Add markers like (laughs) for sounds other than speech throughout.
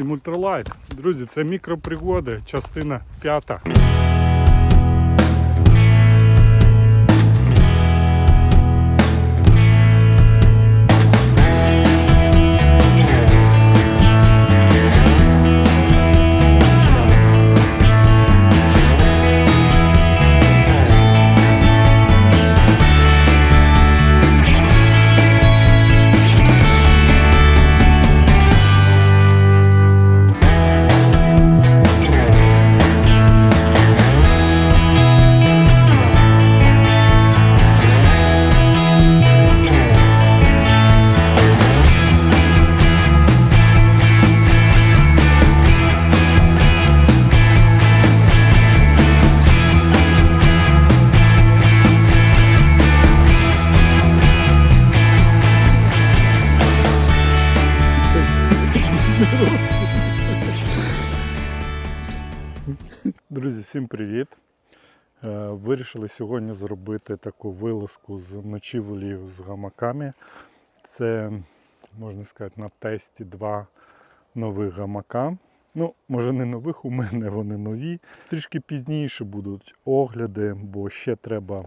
Всім ультралайт. Друзі, це мікропригоди, частина п'ята. Всім привіт! Е, Вирішили сьогодні зробити таку вилазку з ночівлею з гамаками. Це, можна сказати, на тесті два нових гамака. Ну, може не нових, у мене вони нові. Трішки пізніше будуть огляди, бо ще треба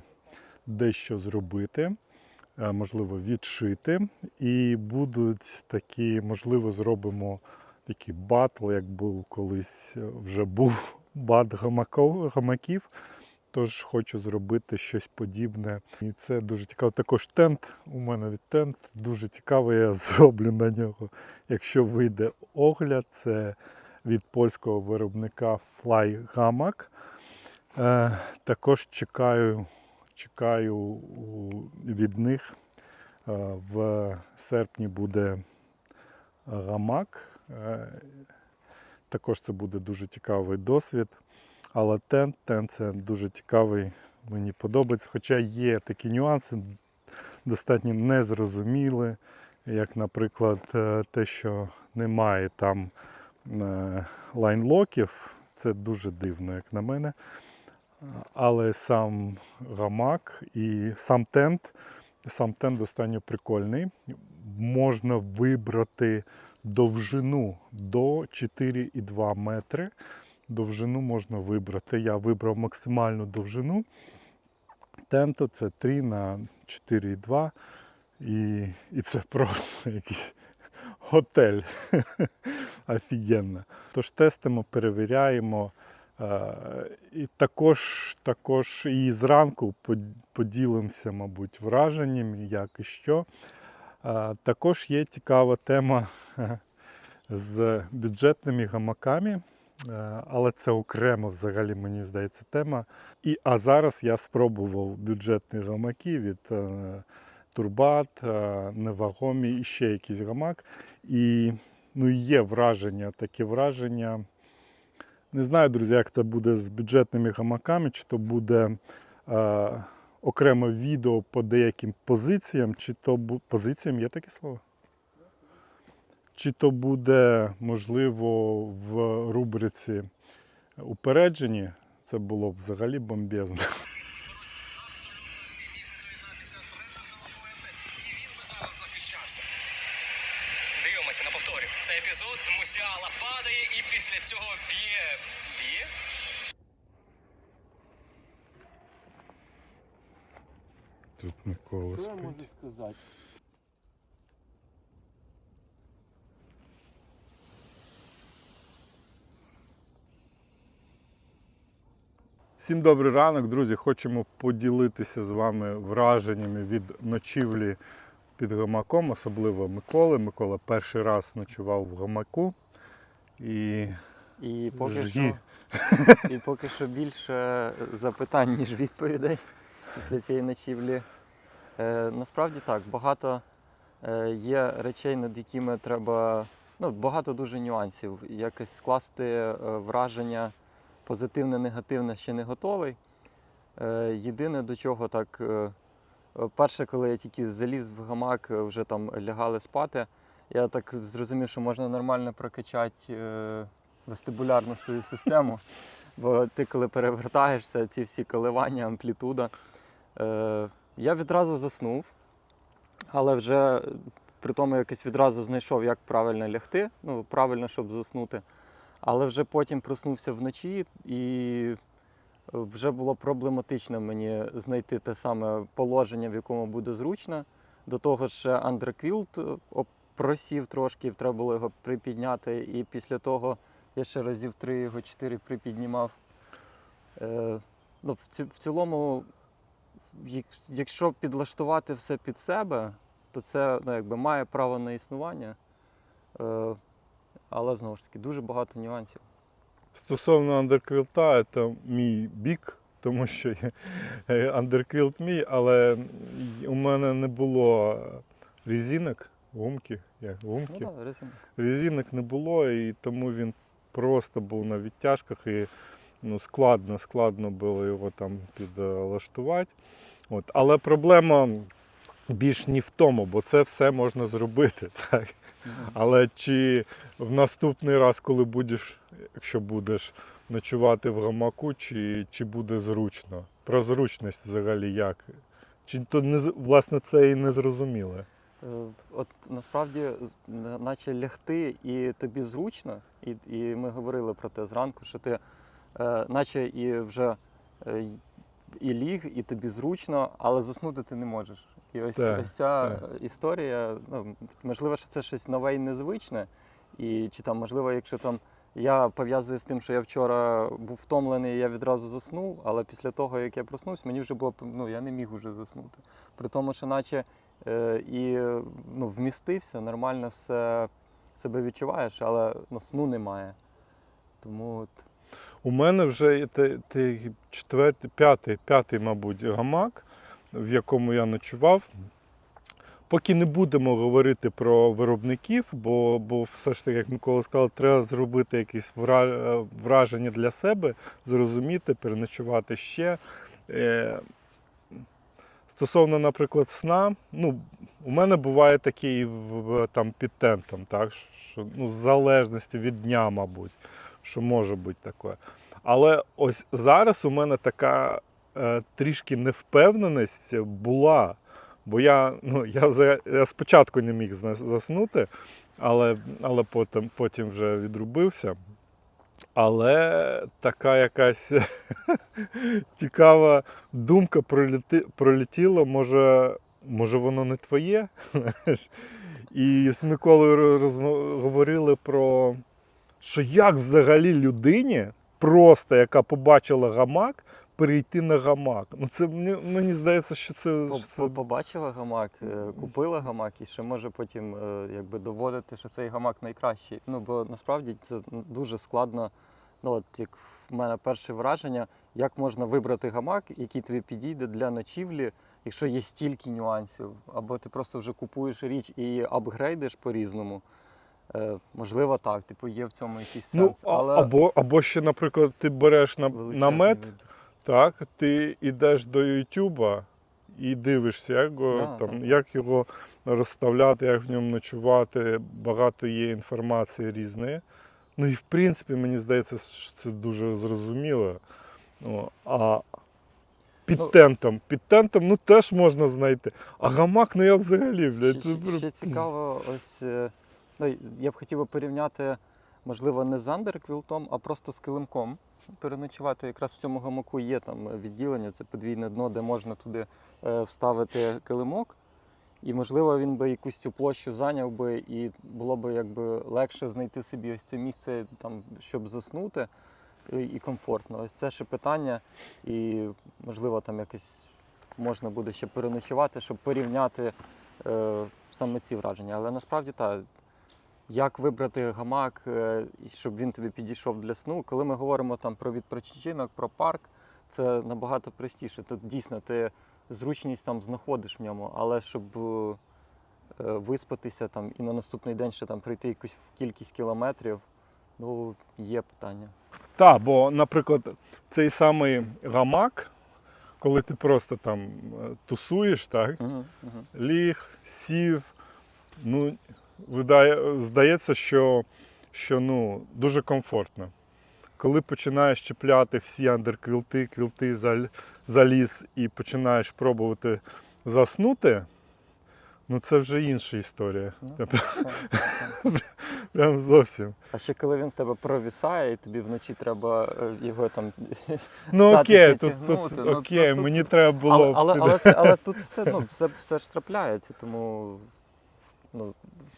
дещо зробити, е, можливо, відшити. І будуть такі, можливо, зробимо такий батл, як був колись е, вже був гамаков, гамаків. Тож хочу зробити щось подібне. І це дуже цікаво. Також тент. У мене тент дуже цікавий, я (laughs) зроблю на нього. Якщо вийде огляд, це від польського виробника Fly Hammock. Е, також чекаю, чекаю від них. Е, в серпні буде гамак. Також це буде дуже цікавий досвід. Але тент, тент це дуже цікавий, мені подобається. Хоча є такі нюанси, достатньо незрозумілі, як, наприклад, е, те, що немає там е, лайнлоків. Це дуже дивно, як на мене. Але сам гамак і сам тент, сам тент достатньо прикольний. Можна вибрати довжину до 4,2 метри. Довжину можна вибрати. Я вибрав максимальну довжину. Тенту це 3 на 4,2. І, і це просто якийсь готель. (laughs) Офігенно. Тож тестимо, перевіряємо. Е, І також, також і зранку поділимося, мабуть, враженнями, як і що. Також є цікава тема з бюджетними гамаками, е, але це окремо взагалі, мені здається, тема. І, а зараз я спробував бюджетні гамаки від е, Турбат, е, Невагомі і ще якийсь гамак. І ну, є враження, таке враження. Не знаю, друзі, як це буде з бюджетними гамаками, чи то буде окреме відео по деяким позиціям, чи то бу... позиціям є таке слово? Чи то буде, можливо, в рубриці упереджені, це було б взагалі бомбезно. Тут Микола Що я можу спить. сказати? Всім добрий ранок, друзі. Хочемо поділитися з вами враженнями від ночівлі під гамаком, особливо Миколи. Микола перший раз ночував в гамаку. І І поки, Жги. що, (laughs) і поки що більше запитань, ніж відповідей після цієї ночівлі. Е, насправді так, багато е, є речей, над якими треба. Ну, багато дуже нюансів. Якось скласти е, враження позитивне, негативне ще не готовий. Єдине до чого так. Перше, коли я тільки заліз в гамак, вже там лягали спати, я так зрозумів, що можна нормально прокачати вестибулярну свою систему. Бо ти, коли перевертаєшся, ці всі коливання, амплітуда. Я відразу заснув, але вже при тому якось відразу знайшов, як правильно лягти, ну, правильно, щоб заснути. Але вже потім проснувся вночі і вже було проблематично мені знайти те саме положення, в якому буде зручно. До того ж, андерквілт е, просів трошки, треба було його припідняти. І після того я ще разів три його чотири припіднімав. Е, ну, в, ці, в цілому, якщо підлаштувати все під себе, то це ну, якби, має право на існування. Е, але знову ж таки дуже багато нюансів. Стосовно андерквілта, це мій бік, тому що е, андерквілт мій, але у мене не було резинок, гумки, як Ну гумки. так, да, резинок. Резинок не було, і тому він просто був на відтяжках і ну, складно, складно було його там підлаштувати. От. Але проблема більш не в тому, бо це все можна зробити. (laughs) Так? Але чи в наступний раз, коли будеш, якщо будеш ночувати в гамаку, чи, чи буде зручно? Про зручність взагалі як? Чи то не власне це і не зрозуміло? Е, От насправді, наче лягти і тобі зручно, і, і ми говорили про те зранку, що ти е, наче і вже е, і ліг, і тобі зручно, але заснути ти не можеш. І ось, Так, ось ця так. е, історія, ну, можливо, що це щось нове і незвичне. І чи там, можливо, якщо там я пов'язую з тим, що я вчора був втомлений, я відразу заснув, але після того, як я проснувся, мені вже було ну, я не міг уже заснути. При тому, що наче е, і ну, вмістився, нормально все себе відчуваєш, але ну, сну немає. Тому от, У мене вже четвертий, п'ятий, п'ятий, мабуть, гамак, в якому я ночував. Поки не будемо говорити про виробників, бо, бо все ж таки, як Микола сказав, треба зробити якісь е, враження для себе, зрозуміти, переночувати ще. Е, Стосовно, наприклад, сна, ну, у мене буває такий в- там, під тентом, так, що, ну, в залежності від дня, мабуть, що може бути таке. Але ось зараз у мене така е, трішки невпевненість була. Бо я, ну, я, я спочатку не міг заснути, але, але потім, потім вже відрубився. Але така якась (laughs) цікава думка проліти, пролетіла, може, може воно не твоє. (laughs) І з Миколою розмо- говорили про що як взагалі людині, просто яка побачила гамак, перейти на гамак. Ну це мені, мені здається, що це, це побачила гамак, е, купила гамак і ще може потім е, якби доводити, що цей гамак найкращий. Ну бо насправді це дуже складно. Ну от як в мене перше враження, як можна вибрати гамак, який тобі підійде для ночівлі, якщо є стільки нюансів, або ти просто вже купуєш річ і апгрейдиш по-різному. Е, можливо, так, типу, є в цьому якийсь Ну, сенс. а- але або, або ще, наприклад, ти береш на, намет, вибір. так, ти йдеш до Ютуба і дивишся, як його, Да, там, так. як його розставляти, як в ньому ночувати. Багато є інформації різної. Ну і в принципі, мені здається, що це дуже зрозуміло. О, а під Ну, тентом, під тентом ну, теж можна знайти. А гамак, ну я взагалі, блядь. Ще, ще, ще цікаво, ось е, ну, я б хотів би порівняти, можливо, не з андерквілтом, а просто з килимком. Переночувати якраз в цьому гамаку є там відділення, це подвійне дно, де можна туди е, вставити килимок. І, можливо, він би якусь цю площу зайняв би, і було б якби легше знайти собі ось це місце, там, щоб заснути, і, і комфортно. Ось це ще питання. І, можливо, там якось можна буде ще переночувати, щоб порівняти е, саме ці враження. Але насправді так, як вибрати гамак, е, щоб він тобі підійшов для сну. Коли ми говоримо там про відпочинок, про парк, це набагато простіше. Тут дійсно ти зручність там знаходиш в ньому, але щоб е, виспатися там і на наступний день ще там пройти якусь кількість кілометрів, ну є питання. Так, бо, наприклад, цей самий гамак, коли ти просто там е, тусуєш, так, Угу, угу. ліг, сів, ну, здається, що, що ну, дуже комфортно. Коли починаєш чіпляти всі андерквілти, квілти за, заліз і починаєш пробувати заснути, Ну це вже інша історія. Ну. (laughs) Прям зовсім. А ще коли він в тебе провісає, і тобі вночі треба е, його там. Ну окей, тут, тут ну, окей, тут- мені треба було. Але, але, але, це, але тут все, ну, все, все ж трапляється, тому ну,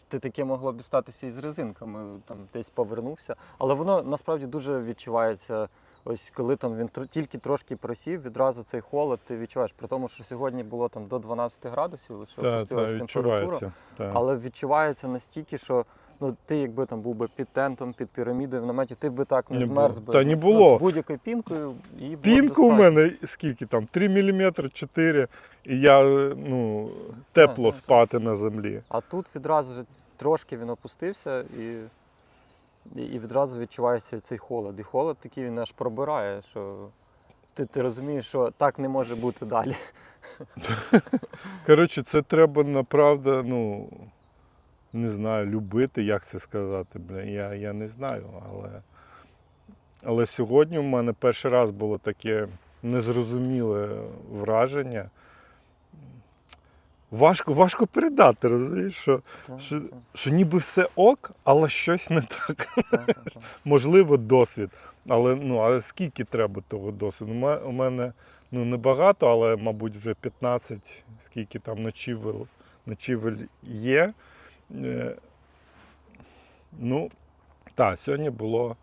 ти таке могло б статися і з резинками, там десь повернувся. Але воно насправді дуже відчувається. Ось коли там він тільки трошки просів, відразу цей холод ти відчуваєш. При тому, що сьогодні було там до 12 градусів, лише опустилась температура. Та. Але відчувається настільки, що ну ти якби там був би під тентом, під пірамідою в наметі, ти би так не, Не змерз би. Та не ну, було. з будь-якою пінкою і Пінку у мене скільки там? 3 мм 4 і я ну, тепло так, спати на землі. А тут відразу трошки він опустився і, і, і відразу відчувається цей холод. І холод такий він аж пробирає, що ти, ти розумієш, що так не може бути далі. (laughs) Коротше, це треба направда, ну не знаю, любити, як це сказати. Бля, я, я не знаю, але. Але сьогодні в мене перший раз було таке незрозуміле враження. Важко, важко передати, розумієш, що, що, що ніби все ок, але щось не так. та, та, та. (laughs) Можливо, досвід. Але, ну, але скільки треба того досвіду? У У мене ну, небагато, але, мабуть, вже 15, скільки там ночівель, ночівель є. Е, ну, так, сьогодні було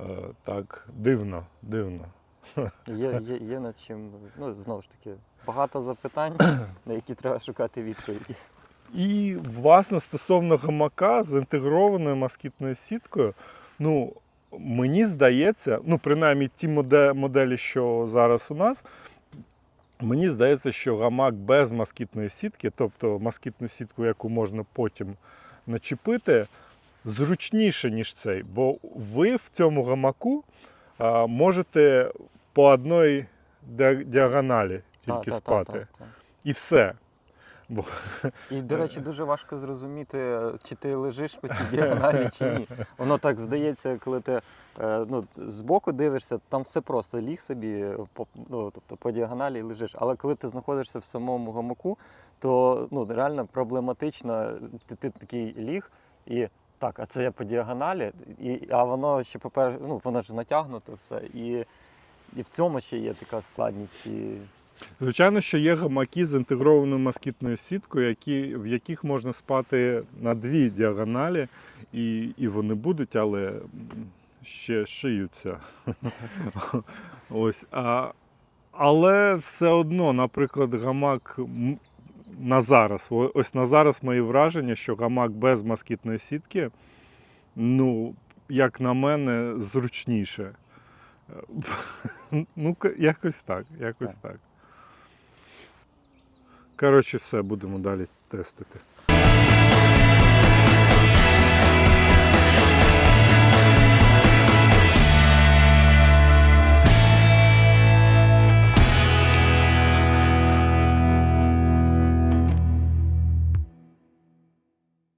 е, так дивно, дивно. Є, (laughs) є, є над чим. Ну, знову ж таки, багато запитань, (coughs) на які треба шукати відповіді. І, власне, стосовно гамака з інтегрованою москітною сіткою, ну, мені здається, ну, принаймні ті моделі, що зараз у нас, мені здається, що гамак без москітної сітки, тобто москітну сітку, яку можна потім начепити, зручніше, ніж цей. Бо ви в цьому гамаку можете по одній діагоналі діагоналі Та, тільки та, та, спати. та, та. І все. Бо І, до речі, дуже важко зрозуміти, чи ти лежиш по цій діагоналі, чи ні. Воно так здається, коли ти е, ну, збоку дивишся, там все просто ліг собі по, ну, тобто, по діагоналі і лежиш. Але коли ти знаходишся в самому гамаку, то ну, реально проблематично. Ти, ти такий ліг і. Так, а це я по діагоналі, і, а воно ще по ну, воно ж натягнуто все. І, і в цьому ще є така складність. І, Звичайно, що є гамаки з інтегрованою москітною сіткою, які, в яких можна спати на дві діагоналі, і, і вони будуть, але ще шиються. (laughs) Ось, а, але все одно, наприклад, гамак на зараз, ось на зараз мої враження, що гамак без москітної сітки, ну, як на мене, зручніше. (laughs) Ну, якось так, якось так. Коротше, все, будемо далі тестити.